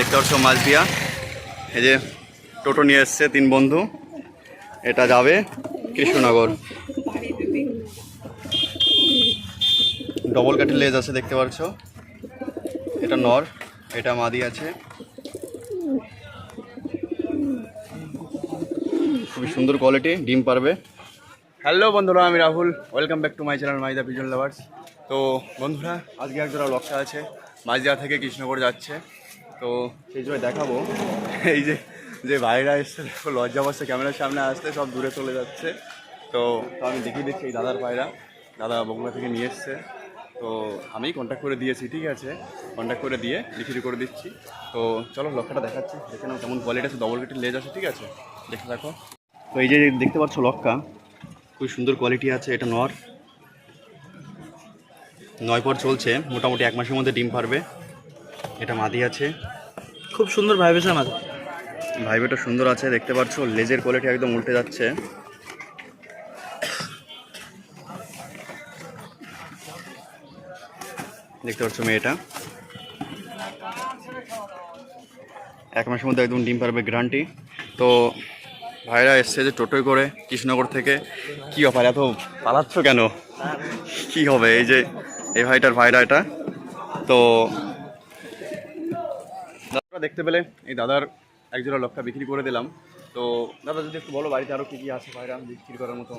দেখতে পাচ্ছ মাছদিয়া এই যে টোটো নিয়ে এসছে তিন বন্ধু। এটা যাবে কৃষ্ণনগর। ডবল কাঠের লেজ আছে দেখতে পাচ্ছ। এটা নর, এটা মাদি আছে। খুবই সুন্দর কোয়ালিটি ডিম পারবে। হ্যালো বন্ধুরা, আমি Rahul. Welcome back to my channel Maida pigeon lovers তো বন্ধুরা, আজকে একজোড়া লক্ষ্য আছে। মাঝদিয়া থেকে কৃষ্ণনগর যাচ্ছে। তো সেই জন্য দেখাবো। এই যে যে ভাইরা এসছে, দেখো, লজ্জা পাচ্ছে ক্যামেরার সামনে আসতে, সব দূরে চলে যাচ্ছে। তো তো আমি দেখিয়ে দিচ্ছি এই দাদার পায়রা দাদা বগুড়া থেকে নিয়ে এসছে। তো আমি কন্ট্যাক্ট করে দিয়েছি, ঠিক আছে? কন্ট্যাক্ট করে দিয়ে বিক্রি করে দিচ্ছি। তো চলো লক্ষ্যটা দেখাচ্ছি। দেখে নাও কেমন কোয়ালিটি আছে ডবল গেটের লেজ আছে, ঠিক আছে? দেখে দেখো। তো এই যে দেখতে পাচ্ছ লক্কা খুব সুন্দর কোয়ালিটি আছে, এটা নর। নয় পর চলছে, মোটামুটি এক মাসের মধ্যে ডিম পারবে। এটা মাদি আছে। খুব সুন্দর ভাইব্রেশন আছে ভাইবেটা সুন্দর আছে দেখতে পাচ্ছ? লেজের কোয়ালিটি একদম উল্টে যাচ্ছে। দেখতে পাচ্ছ মেয়েটা? এক মাসের মধ্যে একদম ডিম পারবে গ্রান্টি তো ভাইরা এসছে যে টোটোয় করে কৃষ্ণনগর থেকে। কি ব্যাপার এত পালাচ্ছ কেন? কি হবে? এই যে এই ভাইটার ভাইরা এটা। তো দেখতে পেলে এই দাদার একজোড়া লক্ষা বিক্রি করে দিলাম। তো দাদা যদি একটু বলো বাড়িতে আরও কি কি আছে ভাইরা বিক্রি করার মতো?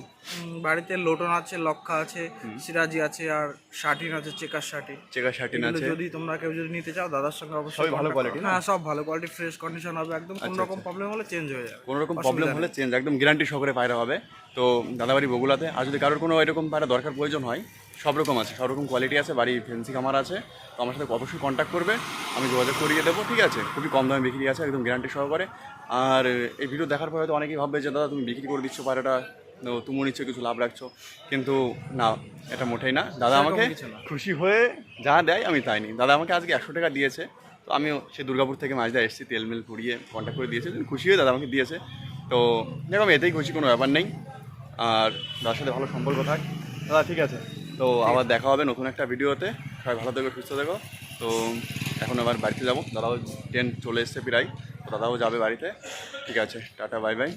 বাড়িতে লোটন আছে লক্ষা আছে সিরাজি আছে আর শার্টিন আছে চেকার শার্টি চেকা শার্টিন আছে। যদি তোমরা কেউ যদি নিতে চাও দাদার সঙ্গে অবশ্যই ভালো কোয়ালিটি না? হ্যাঁ সব ভালো কোয়ালিটি ফ্রেশ কন্ডিশন হবে একদম কোনো রকম প্রবলেম হলে চেঞ্জ হয়ে যাবে। কোনো রকম প্রবলেম হলে চেঞ্জ একদম গ্যারান্টি সহকারে পায়রা হবে। তো দাদাবাড়ি বগুলাতে আর যদি কারোর কোনো এরকম পায়রা দরকার প্রয়োজন হয় সব রকম আছে সব রকম কোয়ালিটি আছে বাড়ি ফেন্সি কামার আছে। তো আমার সাথে অবশ্যই কন্ট্যাক্ট করবে আমি যোগাযোগ করিয়ে দেবো ঠিক আছে? খুবই কম দামে বিক্রি আছে একদম গ্যারান্টি সহকারে। আর এই ভিডিও দেখার পরে হয়তো অনেকেই ভাববে যে দাদা তুমি বিক্রি করে দিচ্ছ পায়রাটা তো তুমি নিচ্ছ কিছু লাভ রাখছো। কিন্তু না এটা মোটেই না। দাদা আমাকে খুশি হয়ে যা দেয় আমি তাই নিই। দাদা আমাকে আজকে একশো টাকা দিয়েছে তো আমিও সে দুর্গাপুর থেকে মাছদা এসেছি তেল মেল পুড়িয়ে কন্ট্যাক্ট করে দিয়েছে। খুশি হয়ে দাদা আমাকে দিয়েছে তো দেখো আমি এতেই খুশি কোনো ব্যাপার নেই। আর দাদার সাথে ভালো সম্পর্ক থাক। দাদা ঠিক আছে। তো আবার দেখা হবে নতুন একটা ভিডিওতে। সবাই ভালো থেকো, সুস্থ থেকো। তো এখন আবার বাড়িতে যাব। দাদাও ট্রেন চলে এসছে প্রায়। তো দাদাও যাবে বাড়িতে। ঠিক আছে, টাটা, বাই বাই।